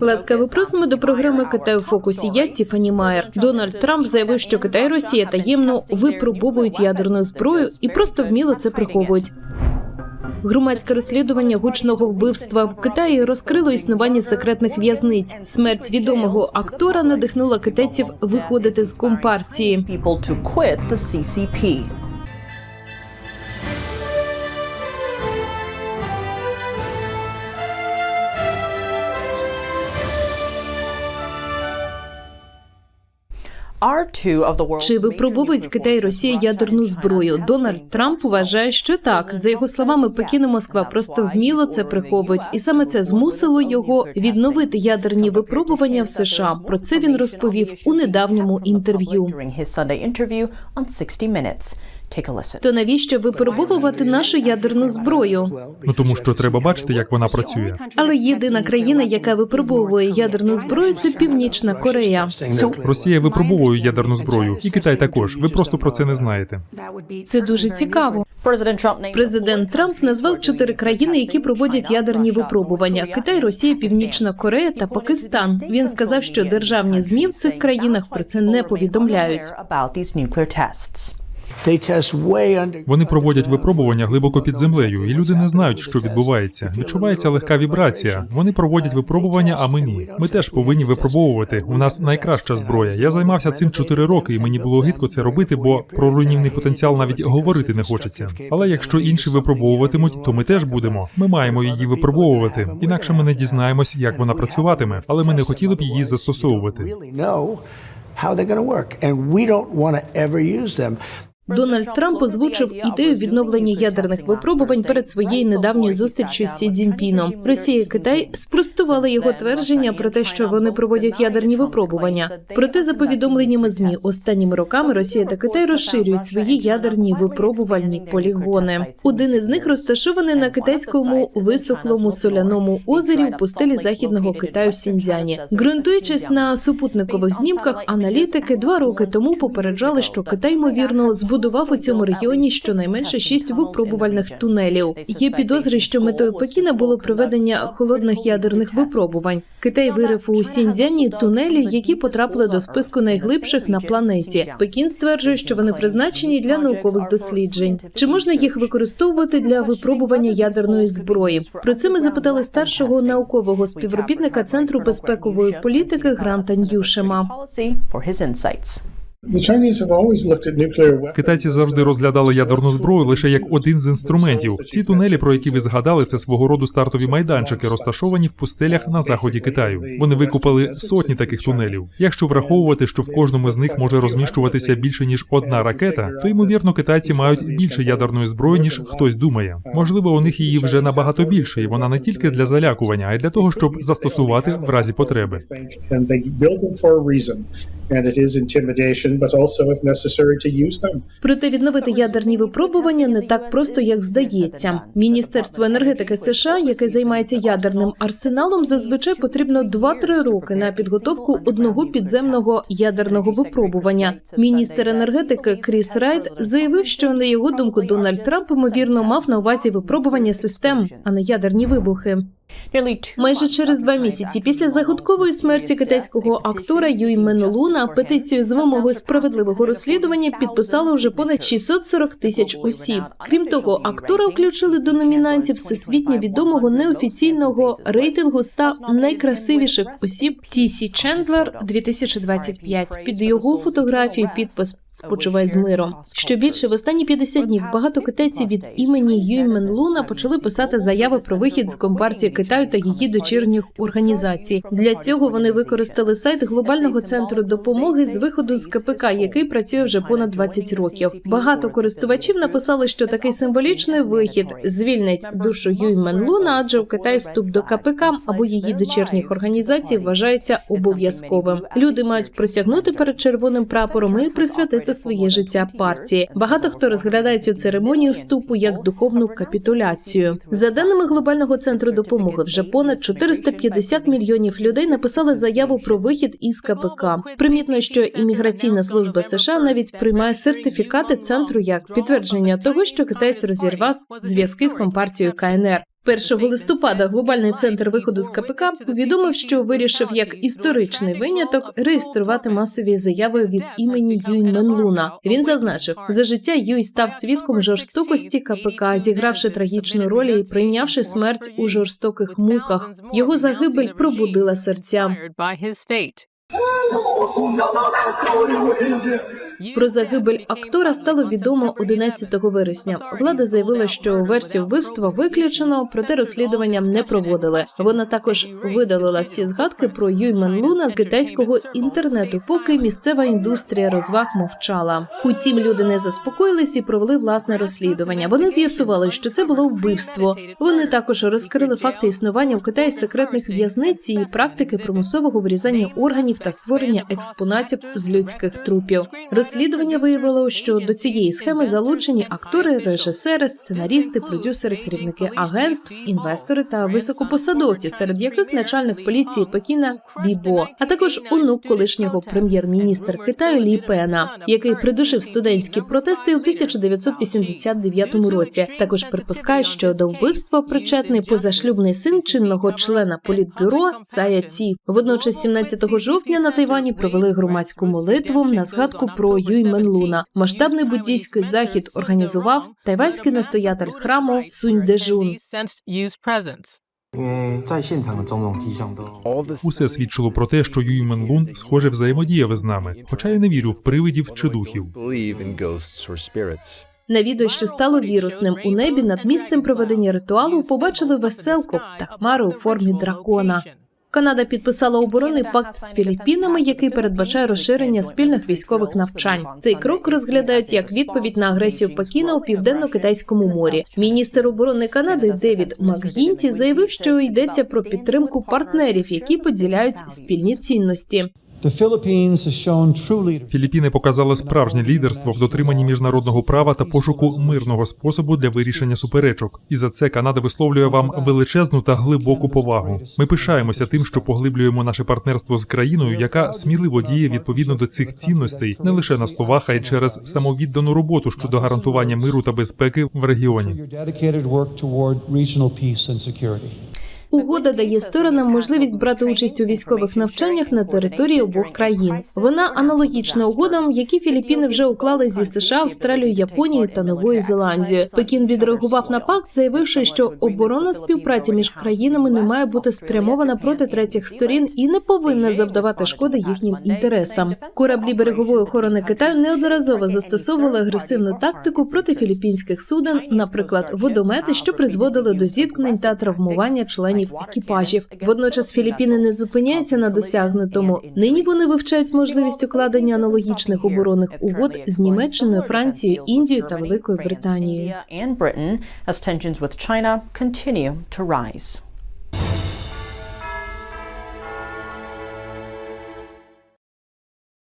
Ласкаво просимо до програми Китай у фокусі. Я Тіфані Майер. Дональд Трамп заявив, що Китай і Росія таємно випробовують ядерну зброю і просто вміло це приховують. Громадське розслідування гучного вбивства в Китаї розкрило існування секретних в'язниць. Смерть відомого актора надихнула китайців виходити з компартії. Чи випробовують Китай і Росія ядерну зброю? Дональд Трамп вважає, що так. За його словами, Пекін і Москва просто вміло це приховують, і саме це змусило його відновити ядерні випробування в США. Про це він розповів у недавньому інтерв'ю. During his Sunday interview on 60 Minutes. Take a listen. То навіщо випробовувати нашу ядерну зброю? Ну тому що треба бачити, як вона працює. Але єдина країна, яка випробовує ядерну зброю, це Північна Корея. Росія випробовує ядерну зброю, і Китай також. Ви просто про це не знаєте. Це дуже цікаво. President Trump Президент Трамп назвав чотири країни, які проводять ядерні випробування: Китай, Росія, Північна Корея та Пакистан. Він сказав, що державні змі в цих країнах про це не повідомляють. Вони проводять випробування глибоко під землею, і люди не знають, що відбувається. Відчувається легка вібрація. Вони проводять випробування, а ми ні. Ми теж повинні випробовувати. У нас найкраща зброя. Я займався цим чотири роки, і мені було гидко це робити, бо про руйнівний потенціал навіть говорити не хочеться. Але якщо інші випробовуватимуть, то ми теж будемо. Ми маємо її випробовувати. Інакше ми не дізнаємось, як вона працюватиме, але ми не хотіли б її застосовувати. How they're going to work, and we don't want to ever use them. Дональд Трамп озвучив ідею відновлення ядерних випробувань перед своєю недавньою зустрічю з Сі Цзіньпіном. Росія і Китай спростували його твердження про те, що вони проводять ядерні випробування. Проте, за повідомленнями змі, останніми роками Росія та Китай розширюють свої ядерні випробувальні полігони. Один із них розташований на китайському висохлому соляному озері у пустелі західного Китаю в Сіньцзяні. Ґрунтуючись на супутникових знімках, аналітики два роки тому попереджали, що Китай ймовірно збудував у цьому регіоні щонайменше шість випробувальних тунелів. Є підозри, що метою Пекіна було проведення холодних ядерних випробувань. Китай вирив у Сіньцзяні тунелі, які потрапили до списку найглибших на планеті. Пекін стверджує, що вони призначені для наукових досліджень. Чи можна їх використовувати для випробування ядерної зброї? Про це ми запитали старшого наукового співробітника центру безпекової політики Гранта Ньюшема. Китайці завжди розглядали ядерну зброю лише як один з інструментів. Ці тунелі, про які ви згадали, це свого роду стартові майданчики, розташовані в пустелях на заході Китаю. Вони викупали сотні таких тунелів. Якщо враховувати, що в кожному з них може розміщуватися більше ніж одна ракета, то ймовірно китайці мають більше ядерної зброї, ніж хтось думає. Можливо, у них її вже набагато більше, і вона не тільки для залякування, а й для того, щоб застосувати в разі потреби. Проте відновити ядерні випробування не так просто, як здається. Міністерство енергетики США, яке займається ядерним арсеналом, зазвичай потрібно 2-3 роки на підготовку одного підземного ядерного випробування. Міністр енергетики Кріс Райт заявив, що на його думку Дональд Трамп ймовірно мав на увазі випробування систем, а не ядерні вибухи. Майже через два місяці після загадкової смерті китайського актора Юй Менолуна петицію з вимогою справедливого розслідування підписало вже понад 640 тисяч осіб. Крім того, актора включили до номінантів всесвітньо відомого неофіційного рейтингу 100 найкрасивіших осіб Тісі Чендлер 2025. Під його фотографією підпис Спочивай з миром. Що більше в останні 50 днів багато китайців від імені Юй Менлуна почали писати заяви про вихід з компартії Китаю та її дочірніх організацій. Для цього вони використали сайт глобального центру допомоги з виходу з КПК, який працює вже понад 20 років. Багато користувачів написали, що такий символічний вихід звільнить душу Юй Менлуна, адже в Китаї вступ до КПК або її дочірніх організацій вважається обов'язковим. Люди мають присягнути перед червоним прапором і присвятити своє життя партії. Багато хто розглядає цю церемонію вступу як духовну капітуляцію. За даними глобального центру допомоги, вже понад 450 мільйонів людей написали заяву про вихід із КПК. Примітно, що імміграційна служба США навіть приймає сертифікати центру як підтвердження того, що китайць розірвав зв'язки з компартією КНР. 1 листопада глобальний центр виходу з КПК повідомив, що вирішив як історичний виняток реєструвати масові заяви від імені Юй Менлуна. Він зазначив, за життя Юй став свідком жорстокості КПК, зігравши трагічну роль і прийнявши смерть у жорстоких муках. Його загибель пробудила серця. Про загибель актора стало відомо 11 вересня. Влада заявила, що версію вбивства виключено, проте розслідування не проводили. Вона також видалила всі згадки про Юй Мен Луна з китайського інтернету, поки місцева індустрія розваг мовчала. Утім, люди не заспокоїлись і провели власне розслідування. Вони з'ясували, що це було вбивство. Вони також розкрили факти існування в Китаї секретних в'язниць і практики примусового вирізання органів та створення експонатів з людських трупів. Розслідування виявило, що до цієї схеми залучені актори, режисери, сценарісти, продюсери, керівники агентств, інвестори та високопосадовці, серед яких начальник поліції Пекіна Бібо, а також онук колишнього прем'єр-міністра Китаю Лі Пена, який придушив студентські протести у 1989 році. Також припускають, що до вбивства причетний позашлюбний син чинного члена політбюро Цая Ці. Водночас, 17 жовтня на Тайвані провели громадську молитву на згадку про Юйменлуна. Масштабний буддійський захід організував тайванський настоятель храму Сунь Дежун. Усе свідчило про те, що Юй Менлун схоже взаємодіяв з нами, хоча я не вірю в привидів чи духів. На відео, що стало вірусним у небі, над місцем проведення ритуалу побачили веселку та хмари у формі дракона. Канада підписала оборонний пакт з Філіппінами, який передбачає розширення спільних військових навчань. Цей крок розглядають як відповідь на агресію Пекіна у південно-китайському морі. Міністр оборони Канади Девід Макгінті заявив, що йдеться про підтримку партнерів, які поділяють спільні цінності. Філіппіни показали справжнє лідерство в дотриманні міжнародного права та пошуку мирного способу для вирішення суперечок. І за це Канада висловлює вам величезну та глибоку повагу. Ми пишаємося тим, що поглиблюємо наше партнерство з країною, яка сміливо діє відповідно до цих цінностей не лише на словах, а й через самовіддану роботу щодо гарантування миру та безпеки в регіоні. Угода дає сторонам можливість брати участь у військових навчаннях на території обох країн. Вона аналогічна угодам, які Філіппіни вже уклали зі США, Австралією, Японією та Новою Зеландією. Пекін відреагував на пакт, заявивши, що оборонна співпраця між країнами не має бути спрямована проти третіх сторін і не повинна завдавати шкоди їхнім інтересам. Кораблі берегової охорони Китаю неодноразово застосовували агресивну тактику проти філіппінських суден, наприклад, водомети, що призводили до зіткнень та травмування членів екіпажів. Водночас Філіппіни не зупиняються на досягнутому. Нині вони вивчають можливість укладення аналогічних оборонних угод з Німеччиною, Францією, Індією та Великою Британією.